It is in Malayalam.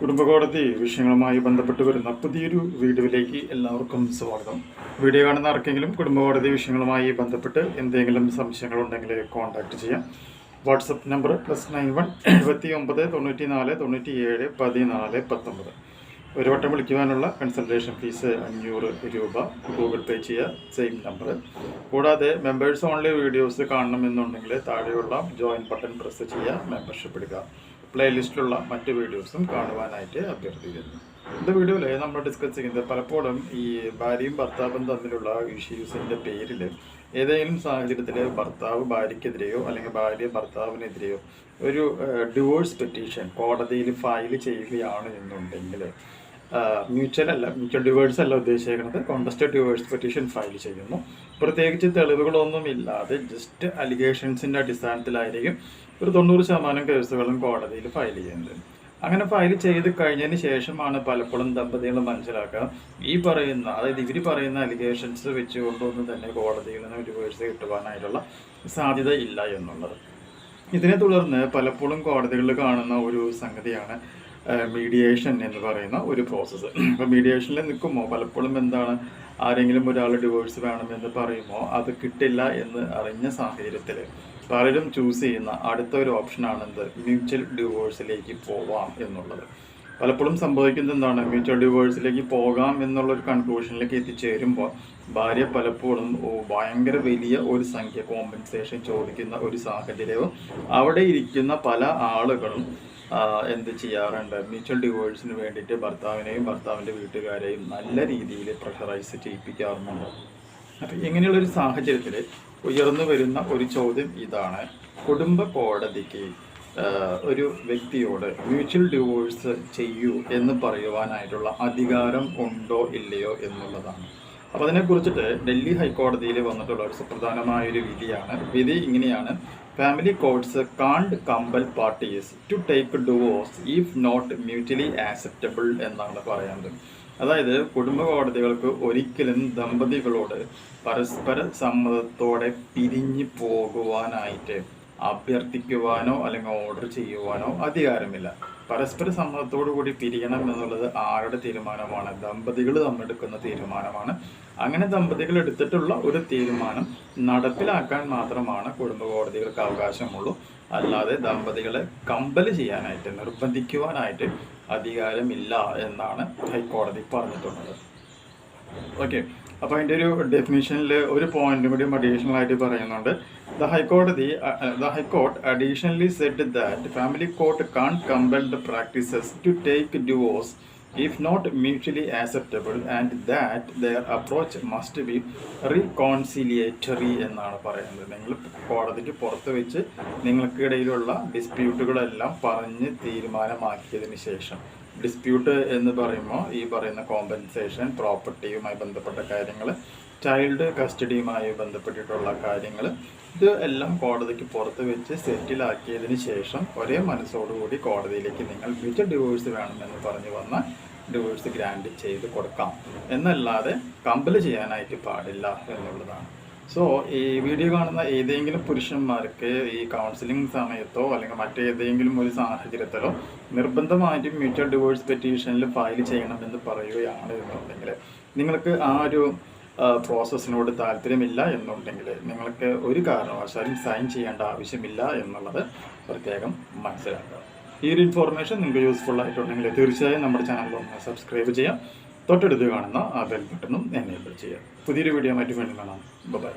കുടുംബകോടതി വിഷയങ്ങളുമായി ബന്ധപ്പെട്ട് വരുന്ന പുതിയൊരു വീഡിയോയിലേക്ക് എല്ലാവർക്കും സ്വാഗതം. വീഡിയോ കാണുന്ന ആർക്കെങ്കിലും കുടുംബകോടതി വിഷയങ്ങളുമായി ബന്ധപ്പെട്ട് എന്തെങ്കിലും സംശയങ്ങളുണ്ടെങ്കിൽ കോൺടാക്ട് ചെയ്യാം. WhatsApp number plus nine one എഴുപത്തി ഒമ്പത് തൊണ്ണൂറ്റി നാല് തൊണ്ണൂറ്റി ഏഴ് പതിനാല് പത്തൊമ്പത്. ഒരു വട്ടം വിളിക്കുവാനുള്ള കൺസൾട്ടേഷൻ ഫീസ് അഞ്ഞൂറ് രൂപ. ഗൂഗിൾ പേ ചെയ്യുക സെയിം നമ്പർ കൂടാതെ മെമ്പേഴ്സ് ഓൺലി വീഡിയോസ് കാണണമെന്നുണ്ടെങ്കിൽ താഴെയുള്ള ജോയിൻ ബട്ടൺ പ്രസ് ചെയ്യുക മെമ്പർഷിപ്പ് എടുക്കുക പ്ലേലിസ്റ്റിലുള്ള മറ്റ് വീഡിയോസും കാണുവാനായിട്ട് അഭ്യർത്ഥിക്കുന്നു. ഇന്ന് വീഡിയോയിൽ നമ്മൾ ഡിസ്കസ് ചെയ്യുന്നത് പലപ്പോഴും ഈ ഭാര്യയും ഭർത്താവും തമ്മിലുള്ള ഇഷ്യൂസിന്റെ പേരിൽ ഏതെങ്കിലും സാഹചര്യത്തിൽ ഭർത്താവ് ഭാര്യയ്ക്കെതിരെയോ അല്ലെങ്കിൽ ഭാര്യ ഭർത്താവിനെതിരെയോ ഒരു ഡിവോഴ്സ് പെറ്റീഷൻ കോടതിയിൽ ഫയൽ ചെയ്യുകയാണ് എന്നുണ്ടെങ്കിൽ മ്യൂച്വൽ അല്ല മ്യൂച്വൽ ഡിവേഴ്സ് അല്ല ഉദ്ദേശിക്കുന്നത്. കോണ്ടസ്റ്റഡ് ഡിവേഴ്സ് പെറ്റീഷൻ ഫയൽ ചെയ്യുന്നു. പ്രത്യേകിച്ച് തെളിവുകളൊന്നും ഇല്ലാതെ ജസ്റ്റ് അലിഗേഷൻസിന്റെ അടിസ്ഥാനത്തിലായിരിക്കും ഒരു തൊണ്ണൂറ് ശതമാനം കേസുകളും കോടതിയിൽ ഫയൽ ചെയ്യുന്നത്. അങ്ങനെ ഫയൽ ചെയ്ത് കഴിഞ്ഞതിന് ശേഷമാണ് പലപ്പോഴും ദമ്പതികൾ മനസ്സിലാക്കുക. ഈ പറയുന്ന അതായത് ഇവർ പറയുന്ന അലിഗേഷൻസ് വെച്ചുകൊണ്ടൊന്നും തന്നെ കോടതിയിൽ നിന്ന് ഡിവേഴ്സ് കിട്ടുവാനായിട്ടുള്ള സാധ്യത ഇല്ല എന്നുള്ളത്. ഇതിനെ തുടർന്ന് പലപ്പോഴും കോടതികളിൽ കാണുന്ന ഒരു സംഗതിയാണ് മീഡിയേഷൻ എന്ന് പറയുന്ന ഒരു പ്രോസസ്സ് അപ്പോൾ മീഡിയേഷനിൽ നിൽക്കുമ്പോൾ പലപ്പോഴും എന്താണ് ആരെങ്കിലും ഒരാൾ ഡിവോഴ്സ് വേണമെന്ന് പറയുമോ? അത് കിട്ടില്ല എന്ന് അറിഞ്ഞ സാഹചര്യത്തിൽ പലരും ചൂസ് ചെയ്യുന്ന അടുത്ത ഒരു ഓപ്ഷനാണ് എന്ത്? മ്യൂച്വൽ ഡിവോഴ്സിലേക്ക് പോവാം എന്നുള്ളത്. പലപ്പോഴും സംഭവിക്കുന്നത് എന്താണ്? മ്യൂച്വൽ ഡിവോഴ്സിലേക്ക് പോകാം എന്നുള്ളൊരു കൺക്ലൂഷനിലേക്ക് എത്തിച്ചേരുമ്പോൾ ഭാര്യ പലപ്പോഴും ഭയങ്കര വലിയ ഒരു സംഖ്യ കോമ്പൻസേഷൻ ചോദിക്കുന്ന ഒരു സാഹചര്യവും അവിടെ ഇരിക്കുന്ന പല ആളുകളും എന്ത് ചെയ്യാറുണ്ട്? മ്യൂച്വൽ ഡിവോഴ്സിന് വേണ്ടിയിട്ട് ഭർത്താവിനെയും ഭർത്താവിന്റെ വീട്ടുകാരെയും നല്ല രീതിയിൽ പ്രഷറൈസ് ചെയ്യിപ്പിക്കാറുമുണ്ട്. അപ്പം ഇങ്ങനെയുള്ളൊരു സാഹചര്യത്തിൽ ഉയർന്നു വരുന്ന ഒരു ചോദ്യം ഇതാണ്. കുടുംബ കോടതിക്ക് ഒരു വ്യക്തിയോട് മ്യൂച്വൽ ഡിവോഴ്സ് ചെയ്യൂ എന്ന് പറയുവാനായിട്ടുള്ള അധികാരം ഉണ്ടോ ഇല്ലയോ എന്നുള്ളതാണ്. അപ്പോൾ അതിനെക്കുറിച്ചിട്ട് ഡൽഹി ഹൈക്കോടതിയിൽ വന്നിട്ടുള്ള ഒരു സുപ്രധാനമായ ഒരു വിധിയാണ്. വിധി ഇങ്ങനെയാണ്. Family courts can't compel parties to take divorce if not mutually acceptable എന്നാണ് പറയുന്നത് അതായത് കുടുംബ കോടതികൾക്ക് ഒരിക്കലും ദമ്പതികളോട് പരസ്പര സമ്മതത്തോടെ പിരിഞ്ഞു പോകുവാനായിട്ട് അഭ്യർത്ഥിക്കുവാനോ അല്ലെങ്കിൽ ഓർഡർ ചെയ്യുവാനോ അധികാരമില്ല. പരസ്പര സമ്മതത്തോടു കൂടി പിരിയണം എന്നുള്ളത് ആരുടെ തീരുമാനമാണ്? ദമ്പതികൾ തമ്മിലെടുക്കുന്ന തീരുമാനമാണ്. അങ്ങനെ ദമ്പതികൾ എടുത്തിട്ടുള്ള ഒരു തീരുമാനം നടപ്പിലാക്കാൻ മാത്രമാണ് കുടുംബ കോടതികൾക്ക് അവകാശമുള്ളൂ. അല്ലാതെ ദമ്പതികളെ കമ്പൽ ചെയ്യാനായിട്ട് നിർബന്ധിക്കുവാനായിട്ട് അധികാരമില്ല എന്നാണ് ഹൈക്കോടതി പറഞ്ഞിട്ടുള്ളത്. ഓക്കെ. അപ്പോൾ അതിന്റെ ഒരു ഡെഫിനിഷനിൽ ഒരു പോയിന്റും കൂടി അഡീഷണൽ ആയിട്ട് പറയുന്നുണ്ട്. ദ ഹൈക്കോടതി the high court additionally set that family court can compel the practices to take divorce if not mutually acceptable and that their approach must be reconciliatory എന്നാണ് പറയുന്നത്. നിങ്ങൾ കോടതിക്ക് പുറത്ത് വെച്ച് നിങ്ങൾക്കിടയിലുള്ള ഡിസ്പ്യൂട്ടുകളെല്ലാം പറഞ്ഞ് തീരുമാനമാക്കിയതിന് ശേഷം. ഡിസ്പ്യൂട്ട് എന്ന് പറയുമ്പോൾ ഈ പറയുന്ന കോമ്പൻസേഷൻ പ്രോപ്പർട്ടിയുമായി ബന്ധപ്പെട്ട കാര്യങ്ങൾ ചൈൽഡ് കസ്റ്റഡിയുമായി ബന്ധപ്പെട്ടിട്ടുള്ള കാര്യങ്ങൾ ഇത് എല്ലാം കോടതിക്ക് പുറത്ത് വെച്ച് സെറ്റിലാക്കിയതിന് ശേഷം ഒരേ മനസ്സോടുകൂടി കോടതിയിലേക്ക് നിങ്ങൾ വിറ്റ് ഡിവോഴ്സ് വേണമെന്ന് പറഞ്ഞു വന്ന ഡിവോഴ്സ് ഗ്രാൻഡ് ചെയ്ത് കൊടുക്കാം. എന്നല്ലാതെ കമ്പൽ ചെയ്യാനായിട്ട് പാടില്ല എന്നുള്ളതാണ്. സോ ഈ വീഡിയോ കാണുന്ന ഏതെങ്കിലും പുരുഷന്മാർക്ക് ഈ കൗൺസിലിംഗ് സമയത്തോ അല്ലെങ്കിൽ മറ്റേതെങ്കിലും ഒരു സാഹചര്യത്തിലോ നിർബന്ധമായിട്ടും മ്യൂച്വൽ ഡിവോഴ്സ് പെറ്റീഷനിൽ ഫയൽ ചെയ്യണമെന്ന് പറയുകയാണ് എന്നുണ്ടെങ്കിൽ നിങ്ങൾക്ക് ആ ഒരു പ്രോസസ്സിനോട് താല്പര്യമില്ല എന്നുണ്ടെങ്കിൽ നിങ്ങൾക്ക് ഒരു കാരണവശാലും സൈൻ ചെയ്യേണ്ട ആവശ്യമില്ല എന്നുള്ളത് പ്രത്യേകം മനസ്സിലാക്കുക. ഈ ഒരു ഇൻഫോർമേഷൻ നിങ്ങൾക്ക് യൂസ്ഫുൾ ആയിട്ടുണ്ടെങ്കിൽ തീർച്ചയായും നമ്മുടെ ചാനൽ ഒന്ന് സബ്സ്ക്രൈബ് ചെയ്യാം തൊട്ടടുത്ത് കാണുന്ന ആ ബെൽ ബട്ടണും എനേബിൾ ചെയ്യുക. പുതിയൊരു വീഡിയോ മറ്റു വേണ്ടി കാണാം. ബൈ